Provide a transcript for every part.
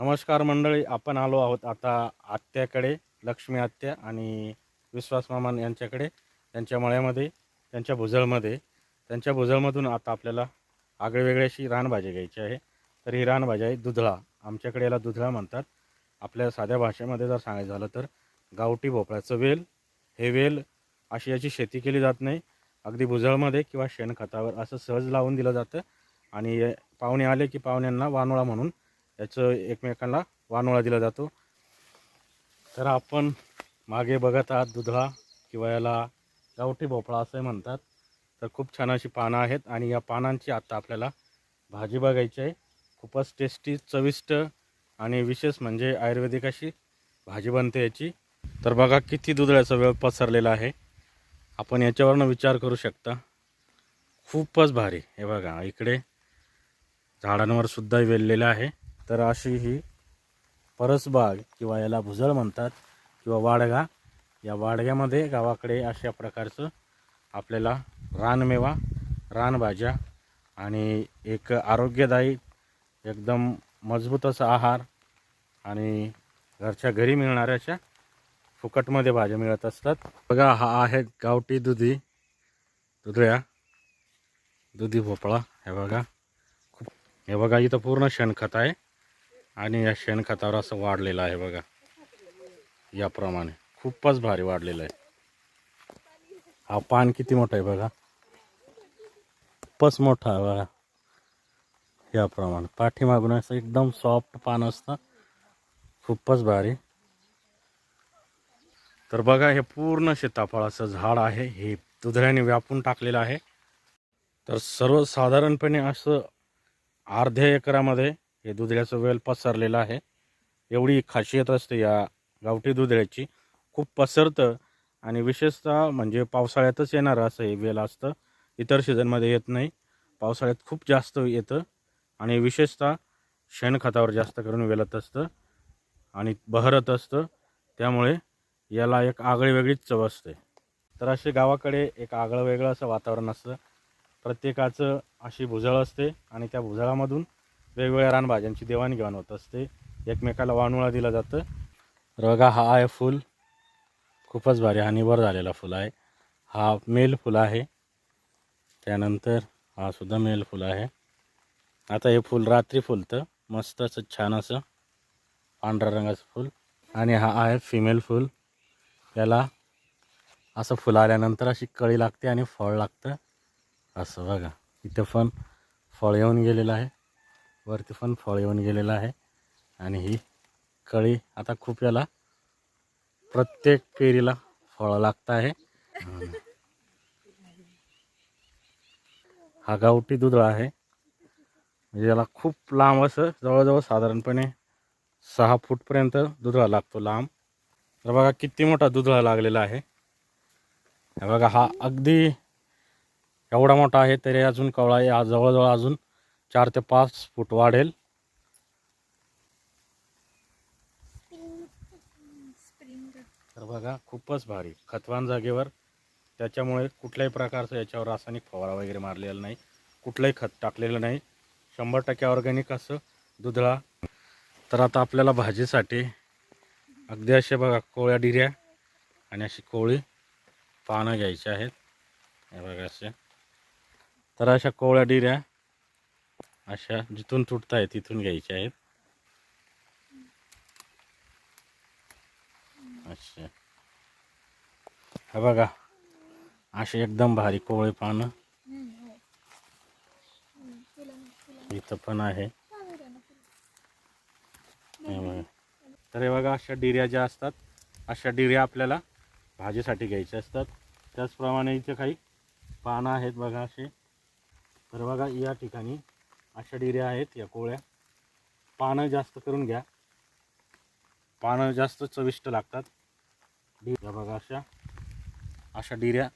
नमस्कार मंडळी आपण आलो आहोत आता आत्याकडे लक्ष्मी आत्या आणि विश्वास मामान यांच्याकडे त्यांच्या मळ्यामध्ये त्यांच्या भुजळमध्ये त्यांच्या भुजळमधून आता आपल्याला आगळेवेगळी अशी रानभाजी घ्यायची आहे. तर ही रानभाजी आहे दुधळा. आमच्याकडे याला दुधळा म्हणतात. आपल्या साध्या भाषेमध्ये जर सांगायचं झालं तर गावठी भोपळ्याचं वेल. हे वेल अशी याची शेती केली जात नाही. अगदी भुजळमध्ये किंवा शेणखतावर असं सहज लावून दिलं जातं. आणि पाहुणे आले की पाहुण्यांना वानोळा म्हणून याचं एकमेकांना वानोळा दिला जातो. तर आपण मागे बघत आहात दुधळा किंवा याला गावठी भोपळा असंही म्हणतात. तर खूप छान अशी पानं आहेत आणि या पानांची आत्ता आपल्याला भाजी बघायची आहे. खूपच टेस्टी चविष्ट आणि विशेष म्हणजे आयुर्वेदिक अशी भाजी बनते याची. तर बघा किती दुधळ्याचा वेळ पसरलेला आहे. आपण याच्यावरनं विचार करू शकता. खूपच भारी. हे बघा इकडे झाडांवर सुद्धा वेललेलं आहे. तर अशी ही परसबाग किंवा याला भुजळ म्हणतात किंवा वाडगा. या वाडग्यामध्ये गावाकडे अशा प्रकारचं आपल्याला रानमेवा रानभाज्या आणि एक आरोग्यदायी एकदम मजबूत असा आहार आणि घरच्या घरी मिळणाऱ्याच्या फुकटमध्ये भाज्या मिळत असतात. बघा हा आहे गावठी दुधी दुधळ्या दुधी भोपळा. हे बघा खूप हे बघा इथं पूर्ण शेणखत आहे. आणि या शेणखतावर असं वाढलेलं आहे बघा. याप्रमाणे खूपच भारी वाढलेलं आहे. हा पान किती मोठा आहे बघा. खूपच मोठा आहे बघा. याप्रमाणे पाठीमागून असं एकदम सॉफ्ट पान असतं. खूपच भारी. तर बघा हे पूर्ण सीताफळाचं झाड आहे. हे दुधऱ्याने व्यापून टाकलेलं आहे. तर सर्वसाधारणपणे असं अर्ध्या एकरामध्ये हे दुधळ्याचं वेल पसरलेलं आहे. एवढी खासियत असते या गावठी दुधळ्याची खूप पसरतं आणि विशेषतः म्हणजे पावसाळ्यातच येणारं असं हे वेल असतं. इतर सीझनमध्ये येत नाही. पावसाळ्यात खूप जास्त येतं आणि विशेषतः शेणखतावर जास्त करून वेलत असतं आणि बहरत असतं. त्यामुळे याला एक आगळी वेगळीच चव असते. तर असे गावाकडे एक आगळं वेगळं असं वातावरण असतं. प्रत्येकाचं अशी भुजळ असते आणि त्या भुजळामधून वेगवेगळ्या रानभाज्यांची देवाणघेवाण होत असते. एकमेकाला वानुळा दिला जातं. रगा हा आहे फूल. खूपच भारी हा निवर झालेला फुल आहे. हा मेल फुल आहे. त्यानंतर हा सुद्धा मेल फुल आहे. आता हे फुल रात्री फुलतं. मस्त असं छान असं. पांढऱ्या रंगाचं फुल. आणि हा आहे फिमेल फुल. त्याला असं फुल आल्यानंतर अशी कळी लागते आणि फळ लागतं. असं बघा. इथं पण फळ येऊन गेलेलं आहे. वरती पण फळ येऊन गेलेलं आहे. आणि ही कळी आता खूप याला प्रत्येक पेरीला फळं लागत आहे. हा गावठी दुधळा आहे. म्हणजे याला खूप लांब असं जवळजवळ साधारणपणे सहा फूटपर्यंत दुधळा लागतो लांब. तर बघा किती मोठा दुधळा लागलेला आहे. बघा हा अगदी एवढा मोठा आहे तरी अजून कवळा आहे हा जवळजवळ अजून चार ते पाच फूट वाढेल. तर बघा खूपच भारी. खतवान जागेवर. त्याच्यामुळे कुठल्याही प्रकारचं याच्यावर रासायनिक फवारा वगैरे मारलेला नाही. कुठलंही खत टाकलेलं नाही. शंभर टक्के ऑर्गॅनिक असं दुधळा. तर आता आपल्याला भाजीसाठी अगदी असे बघा कोळ्या डिऱ्या आणि अशी कोळी पानं घ्यायची आहेत. हे बघा असे. तर अशा कोवळ्या डिऱ्या अशा जिथून तुटत आहे तिथून घ्यायच्या आहेत. अच्छा. हा बघा असे एकदम भारी कोवळे पानं. इथं पण आहे. तर हे बघा अशा डिऱ्या ज्या असतात अशा डिऱ्या आपल्याला भाजीसाठी घ्यायच्या असतात. त्याचप्रमाणे इथे काही पानं आहेत बघा असे. तर बघा या ठिकाणी अशा डिऱ्या आहेत या कोळ्या पानं जास्त करून घ्या. पानं जास्त चविष्ट लागतात. डिऱ्या बघा अशा. अशा डिऱ्या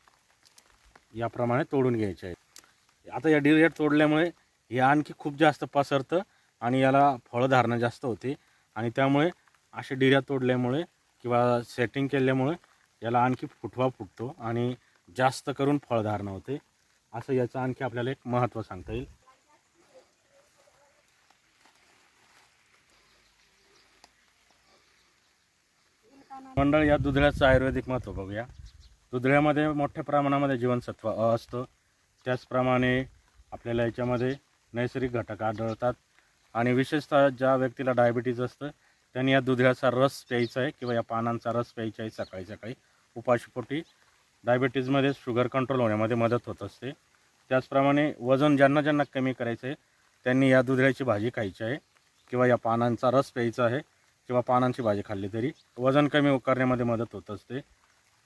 याप्रमाणे तोडून घ्यायच्या आहेत. आता या डिऱ्या तोडल्यामुळे हे आणखी खूप जास्त पसरतं आणि याला फळधारणा जास्त होते. आणि त्यामुळे अशा डिऱ्या तोडल्यामुळे किंवा सेटिंग केल्यामुळे याला आणखी फुटवा फुटतो आणि जास्त करून फळधारणा होते. असं याचं आणखी आपल्याला एक महत्त्व सांगता येईल. मंडळ या दुधळ्याचं आयुर्वेदिक महत्त्व बघूया. दुधळ्यामध्ये मोठ्या प्रमाणामध्ये जीवनसत्व अ असतं. त्याचप्रमाणे आपल्याला याच्यामध्ये नैसर्गिक घटक आढळतात आणि विशेषतः ज्या व्यक्तीला डायबिटीज असतं त्यांनी या दुधळ्याचा रस प्यायचा आहे किंवा या पानांचा रस प्यायचा आहे सकाळी सकाळी. उपाशीपोटी डायबिटीजमध्ये शुगर कंट्रोल होण्यामध्ये मदत होत असते. त्याचप्रमाणे वजन ज्यांना ज्यांना कमी करायचं आहे त्यांनी या दुधळ्याची भाजी खायची आहे किंवा या पानांचा रस प्यायचा आहे. किंवा पानांची भाजी खाल्ली तरी वजन कमी करण्यामध्ये मदत होत असते.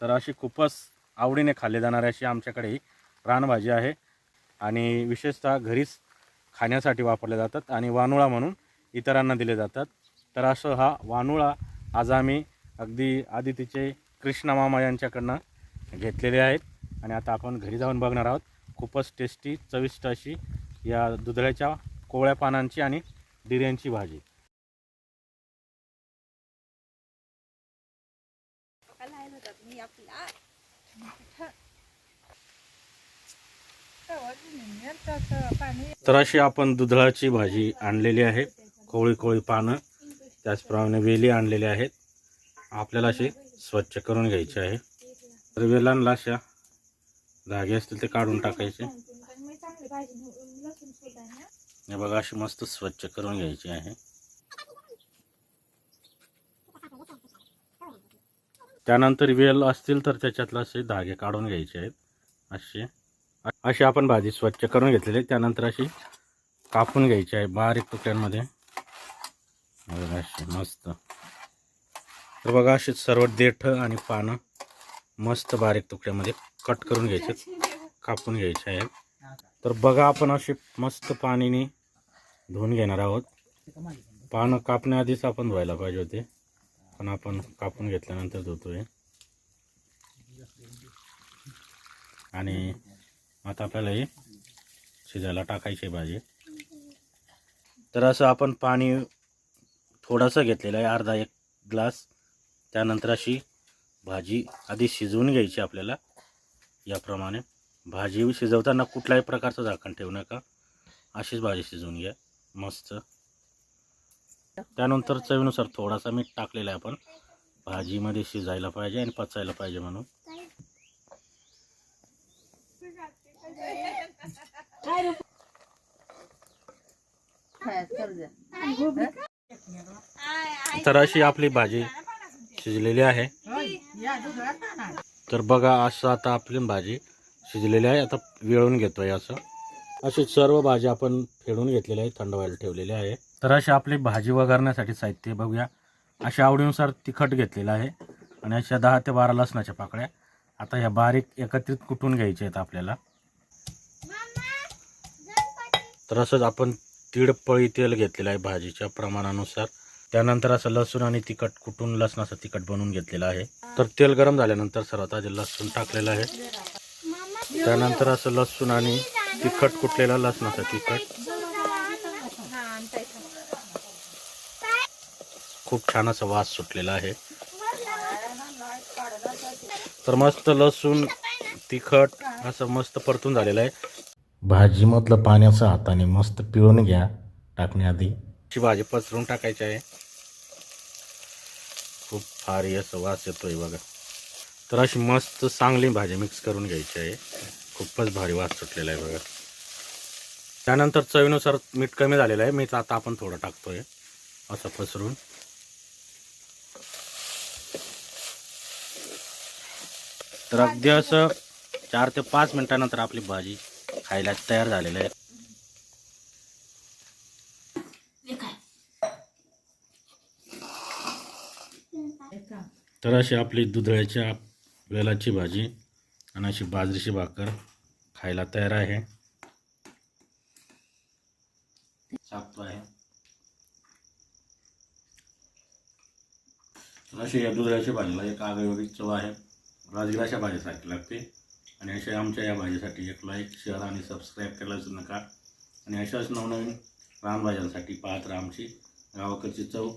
तर अशी खूपच आवडीने खाल्ली जाणारी अशी आमच्याकडे ही रानभाजी आहे आणि विशेषतः घरीच खाण्यासाठी वापरल्या जातात आणि वानुळा म्हणून इतरांना दिले जातात. तर असं हा वानुळा आज आम्ही अगदी आदितीचे कृष्णा मामा यांच्याकडनं घेतलेले आहेत आणि आता आपण घरी जाऊन बघणार आहोत. खूपच टेस्टी चविष्ट अशी या दुधळ्याच्या कोवळ्या पानांची आणि डिऱ्यांची भाजी. तर अशी आपण दुधळाची भाजी आणलेली आहे. कोळी कोळी पानं त्याचप्रमाणे वेली आणलेल्या आहेत. आपल्याला अशी स्वच्छ करून घ्यायची आहे. तर वेलांना अशा. धागे असतील ते काढून टाकायचे. हे बघा अशी मस्त स्वच्छ करून घ्यायची आहे. त्यानंतर वेल असतील तर त्याच्यातलं असे धागे काढून घ्यायचे आहेत. असे. अशी आपण भाजी स्वच्छ करून घेतलेली आहे. त्यानंतर अशी कापून घ्यायची आहे बारीक तुकड्यांमध्ये. अशी मस्त. तर बघा अशी सर्व देठ आणि पानं मस्त बारीक तुकड्यामध्ये कट करून घ्यायचे कापून घ्यायचे आहेत. तर बघा आपण असे मस्त पाणीने धुवून घेणार आहोत. पानं कापण्याआधीच आपण धुवायला पाहिजे होते. पण आपण कापून घेतल्यानंतर धुतोय. आणि आता आपल्याला शिजायला टाकायची भाजी. तर असं आपण पाणी थोडंसं घेतलेलं आहे अर्धा एक ग्लास. त्यानंतर अशी भाजी आधी शिजवून घ्यायची आपल्याला. याप्रमाणे भाजी शिजवताना कुठल्याही प्रकारचं झाकण ठेवू नका. अशीच भाजी शिजवून घ्या. मस्त. त्यानंतर चवीनुसार थोडासा मीठ टाकलेला आहे आपण. भाजीमध्ये शिजायला पाहिजे आणि पचायला पाहिजे म्हणून. तर अशी आपली भाजी शिजलेली आहे. तर बघा असं आता आपली भाजी शिजलेली आहे. आता वेळून घेतोय असं. अशी सर्व भाज्या आपण फेडून घेतलेल्या आहेत थंड व्हायला ठेवलेल्या आहे. तर अशी आपली भाजी वगारण्यासाठी साहित्य बघूया. अशा आवडीनुसार तिखट घेतलेलं आहे आणि अशा दहा ते बारा लसणाच्या पाकळ्या. आता ह्या बारीक एकत्रित कुटून घ्यायच्या आहेत आपल्याला. तर असंच आपण दीड पळी तेल घेतलेलं आहे भाजीच्या प्रमाणानुसार. त्यानंतर असं लसूण आणि तिखट कुटून लसणाचं तिखट बनवून घेतलेलं आहे. तर तेल गरम झाल्यानंतर सर्वात आधी लसूण टाकलेलं आहे. त्यानंतर असं लसूण आणि तिखट कुटलेलं लसणाचं तिखट? खूप छान असा वास सुटलेला आहे. तर मस्त लसूण तिखट असं मस्त परतून झालेलं आहे. भाजीमधलं पाण्याचं हाताने मस्त पिळून घ्या टाकण्याआधी. अशी भाजी पसरून टाकायची आहे. खूप भारी असं वास येतोय बघा. तर अशी मस्त चांगली भाजी मिक्स करून घ्यायची आहे. खूपच भारी वास सुटलेला आहे बघा. त्यानंतर चवीनुसार मीठ कमी झालेलं आहे. मीठ आता आपण थोडं टाकतोय. असं पसरून. तर अगदी असं चार ते पाच मिनिटानंतर आपली भाजी खायला तयार झालेली आहे. तर अशी आपली दुधळ्याच्या वेलाची भाजी. आणि अशी बाजरीची भाकर खायला तयार आहे. सापतो आहे. अशी या दुधळ्याच्या भाजीला एक आगळीवेगळी चव आहे. राजगिराच्या भाजीसारखी लागते. आणि अशा आमच्या या भाजीसाठी एक लाईक शेअर आणि सबस्क्राईब करायला विसरू नका. आणि अशाच नवनवीन रानभाज्यांसाठी पाहत राहा आमची गावाकडची चव.